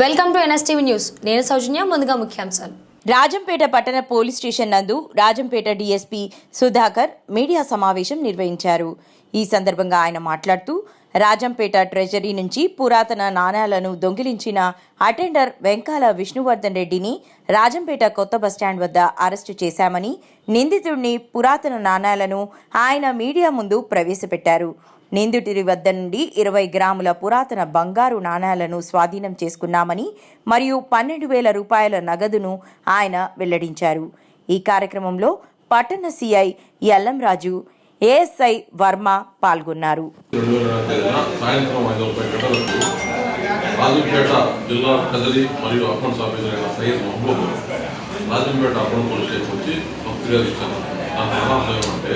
Welcome to NSTV news. నేను సౌజన్య ముందుగా ముఖ్యాంశాలు. రాజంపేట పట్టణ పోలీస్ స్టేషన్ నందు రాజంపేట డీఎస్పీ సుధాకర్ మీడియా సమావేశం నిర్వహించారు. ఈ సందర్భంగా ఆయన మాట్లాడుతూ రాజంపేట ట్రెజరీ నుంచి పురాతన నాణేలను దొంగిలించిన అటెండర్ వెంకాల విష్ణువర్ధన్ రెడ్డిని రాజంపేట కొత్త బస్టాండ్ వద్ద అరెస్టు చేశామని నిందితుడిని పురాతన నాణ్యాలను ఆయన మీడియా ముందు ప్రవేశపెట్టారు. నిందితుడి వద్ద నుండి ఇరవై గ్రాముల పురాతన బంగారు నాణాలను స్వాధీనం చేసుకున్నామని మరియు పన్నెండు వేల రూపాయల నగదును ఆయన వెల్లడించారు. ఈ కార్యక్రమంలో పట్టణ సిఐ ఎల్లంరాజు ఏఎస్ఐ వర్మ పాల్గొన్నారు. రాజంపేట జిల్లా ట్రెజరీ మరియు అకౌంట్స్ ఆఫీసర్ అయిన Syed Mahabub Rajampet account police station వచ్చి ఒక ఫిర్యాదు ఇచ్చాను దాని ఎలా అంటే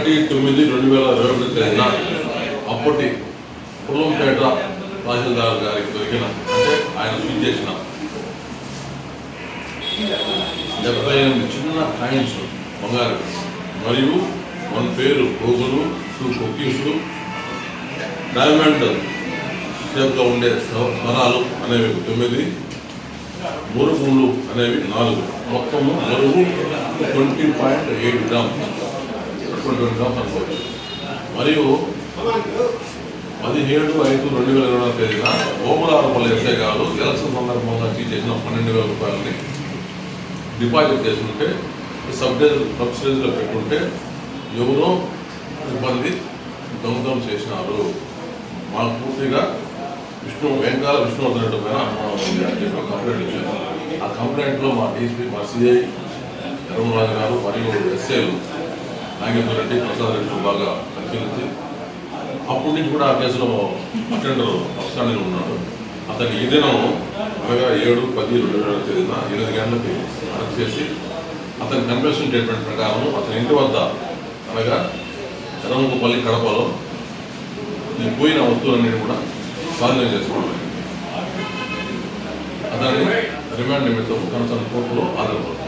ఒకటి తొమ్మిది రెండు వేల ఇరవై ఒకటి తేదీన అప్పటి పుల్లంపేట తహసీల్దార్ గారికి దొరికిన అంటే ఆయన స్విచ్ చేసిన డెబ్బై ఎనిమిది చిన్న కాయిన్స్ బంగారు మరియు వన్ పేరు పోగులు టూ కుకీస్లు డైమండ్ షేప్లో ఉండే స్వరాలు అనేవి తొమ్మిది మురుగులు అనేవి నాలుగు. మొత్తము మరుగు twenty point eight grams. Twenty అనుకోవచ్చు మరియు పదిహేడు ఐదు రెండు వేల ఇరవై తేదీన ఓమరాలపల్లి ఎస్ఐ గారు ఎలక్షన్ సందర్భంగా చేసిన పన్నెండు వేల రూపాయలని డిపాజిట్ చేసుకుంటే సబ్సిడీ సబ్సిడీలో పెట్టుకుంటే ఎవరో ఇబ్బంది దొంగతనం చేసినారు. మాకు పూర్తిగా విష్ణు వెంకాల విష్ణువర్ధన్ రెడ్డి పైన అనుమానం ఉంది అని చెప్పి కంప్లైంట్ ఇచ్చారు. ఆ కంప్లైంట్లో మా డీసీపీ మా సిఐ ధర్మరాజు గారు మరియు ఎస్ఐలు నాగేంద్ర రెడ్డి ప్రసాద్ రెడ్డి బాగా పరిశీలించి అప్పటి నుంచి కూడా ఆ కేసులో అటెండర్ అవసరాన్ని ఉన్నాడు. అతను ఈ దినం అనగా ఏడు పది రెండు వేల తేదీన ఎనిమిది గంటలకి అరెస్ట్ చేసి అతని కన్వెన్షన్ ట్రీట్మెంట్ ప్రకారం అతని ఇంటి వద్ద అనగా ఎర్రముఖపల్లి కడపలో ఈ పోయిన వస్తువులన్నీ కూడా స్వాధీనం చేసుకోవడం అతని రిమాండ్ నిమిత్తం కనసన్ కోర్టులో ఆధారపడుతుంది